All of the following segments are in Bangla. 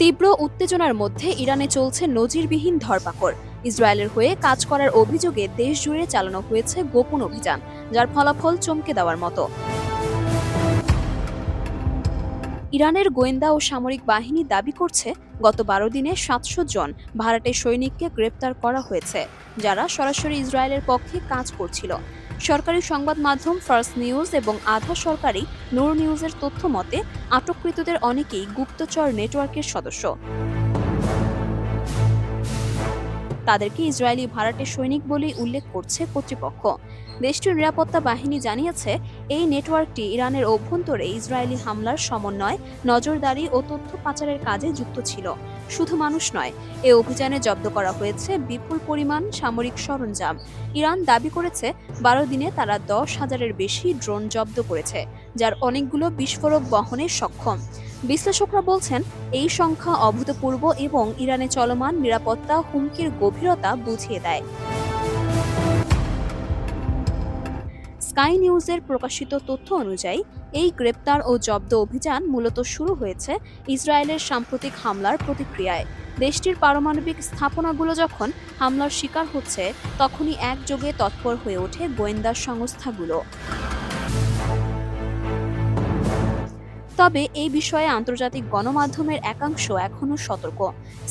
তীব্র উত্তেজনার মধ্যে ইরানে চলছে নজিরবিহীন ধরপাকড়। ইসরায়েলের হয়ে কাজ করার অভিযোগে দেশ জুড়ে চালানো হয়েছে গোপন অভিযান, যার ফলাফল চমকে দেওয়ার মতো। ইরানের গোয়েন্দা ও সামরিক বাহিনী দাবি করছে, গত বারো দিনে সাতশো জন ভাড়াটে সৈনিককে গ্রেপ্তার করা হয়েছে, যারা সরাসরি ইসরায়েলের পক্ষে কাজ করছিল। সরকারি সংবাদ মাধ্যম ফার্স্ট নিউজ এবং আধা সরকারি নূর নিউজের তথ্য মতে, আটককৃতদের অনেকেই গুপ্তচর নেটওয়ার্কের সদস্য। তাদেরকে ইসরায়েলি ভাড়াটে সৈনিক বলেই উল্লেখ করছে কর্তৃপক্ষ। দেশটির নিরাপত্তা বাহিনী জানিয়েছে, এই নেটওয়ার্কটি ইরানের অভ্যন্তরে ইসরায়েলি হামলার সমন্বয়, নজরদারি ও তথ্য পাচারের কাজে যুক্ত ছিল। শুধু মানুষ নয়, এ অভিযানে জব্দ করা হয়েছে বিপুল পরিমাণ সামরিক সরঞ্জাম। ইরান দাবি করেছে বারো দিনে তারা দশ হাজারের বেশি ড্রোন জব্দ করেছে, যার অনেকগুলো বিস্ফোরক বহনে সক্ষম। বিশ্লেষকরা বলছেন, এই সংখ্যা অভূতপূর্ব এবং ইরানে চলমান নিরাপত্তা হুমকির গভীরতা বুঝিয়ে দেয়। স্কাই নিউজের প্রকাশিত তথ্য অনুযায়ী, এই গ্রেপ্তার ও জব্দ অভিযান মূলত শুরু হয়েছে ইসরায়েলের সাম্প্রতিক হামলার প্রতিক্রিয়ায়। দেশটির পারমাণবিক স্থাপনাগুলো যখন হামলার শিকার হচ্ছে, তখনই একযোগে তৎপর হয়ে ওঠে গোয়েন্দা সংস্থাগুলো। তবে এই বিষয়ে আন্তর্জাতিক গণমাধ্যমের একাংশ এখনও সতর্ক।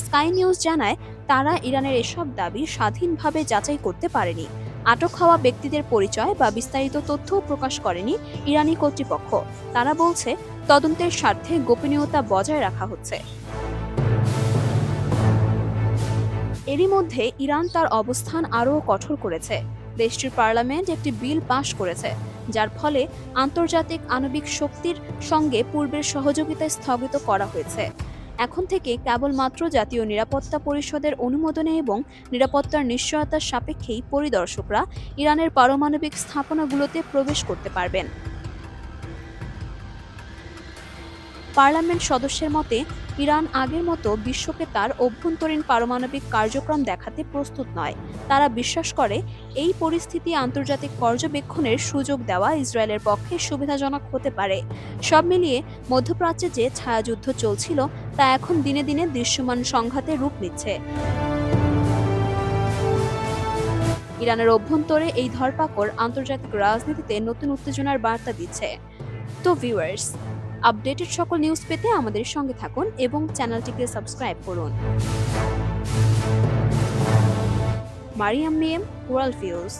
স্কাই নিউজ জানায়, তারা ইরানের এসব দাবি স্বাধীনভাবে যাচাই করতে পারেনি। আটক হওয়া ব্যক্তিদের পরিচয় বা বিস্তারিত তথ্য প্রকাশ করেনি ইরানি কর্তৃপক্ষ। তারা বলছে, তদন্তের স্বার্থে গোপনীয়তা বজায় রাখা হচ্ছে। এরই মধ্যে ইরান তার অবস্থান আরও কঠোর করেছে। দেশটির পার্লামেন্ট একটি বিল পাশ করেছে, যার ফলে আন্তর্জাতিক আণবিক শক্তির সঙ্গে পূর্বের সহযোগিতা স্থগিত করা হয়েছে। এখন থেকে কেবলমাত্র জাতীয় নিরাপত্তা পরিষদের অনুমোদনে এবং নিরাপত্তার নিশ্চয়তার সাপেক্ষেই পরিদর্শকরা ইরানের পারমাণবিক স্থাপনাগুলোতে প্রবেশ করতে পারবেন। পার্লামেন্ট সদস্যের মতে, ইরান আগের মতো বিশ্বকে তার অভ্যন্তরীণ পারমাণবিক কার্যক্রম দেখাতে প্রস্তুত নয়। তারা বিশ্বাস করে, এই পরিস্থিতি আন্তর্জাতিক পর্যবেক্ষণের সুযোগ দেওয়া ইসরায়েলের পক্ষে সুবিধাজনক হতে পারে। সব মিলিয়ে, মধ্যপ্রাচ্যে যে ছায়াযুদ্ধ চলছিল, তা এখন দিনে দিনে দৃশ্যমান সংঘাতে রূপ নিচ্ছে। ইরানের অভ্যন্তরে এই ধরপাকড় আন্তর্জাতিক রাজনীতিতে নতুন উত্তেজনার বার্তা দিচ্ছে। তো ভিউয়ার্স আপডেটেড সকল নিউজ পেতে আমাদের সঙ্গে থাকুন এবং চ্যানেলটিকে সাবস্ক্রাইব করুন। মারিয়াম মেম ওয়ার্ল্ড ভিউজ